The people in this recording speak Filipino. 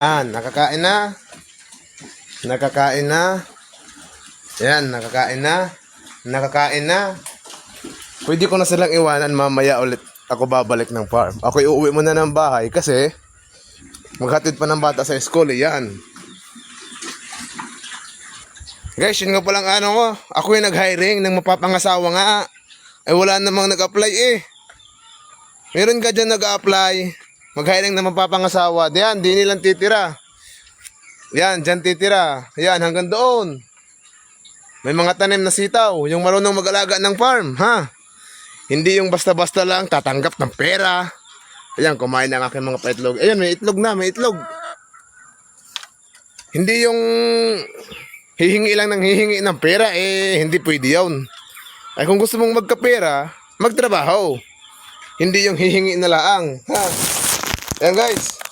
Ah, nakakain na. Nakakain na. Yan, nakakain na. Nakakain na. Pwede ko na silang iwanan mamaya ulit. Ako babalik ng farm. Ako iuwi muna ng bahay kasi maghatid pa ng bata sa school. eh. Yan. Guys, yun nga palang ano ko. Ako yung nag-hiring ng mapapangasawa nga. Eh wala namang nag-apply eh. Meron ka dyan nag-apply. Mag-hiring na mapapangasawa. Diyan, di nilang titira. Yan, dyan titira. Yan, hanggang doon. May mga tanim na sitaw. Yung marunong mag-alaga ng farm, ha? Hindi yung basta-basta lang tatanggap ng pera. Ayan, kumain ang aking mga paitlog. Ayan, may itlog na, may itlog. Hindi yung hihingi lang ng hihingi ng pera, eh, hindi pwede yun. Ay kung gusto mong magkapera, magtrabaho. Hindi yung hihingi na laang. Ha? And guys.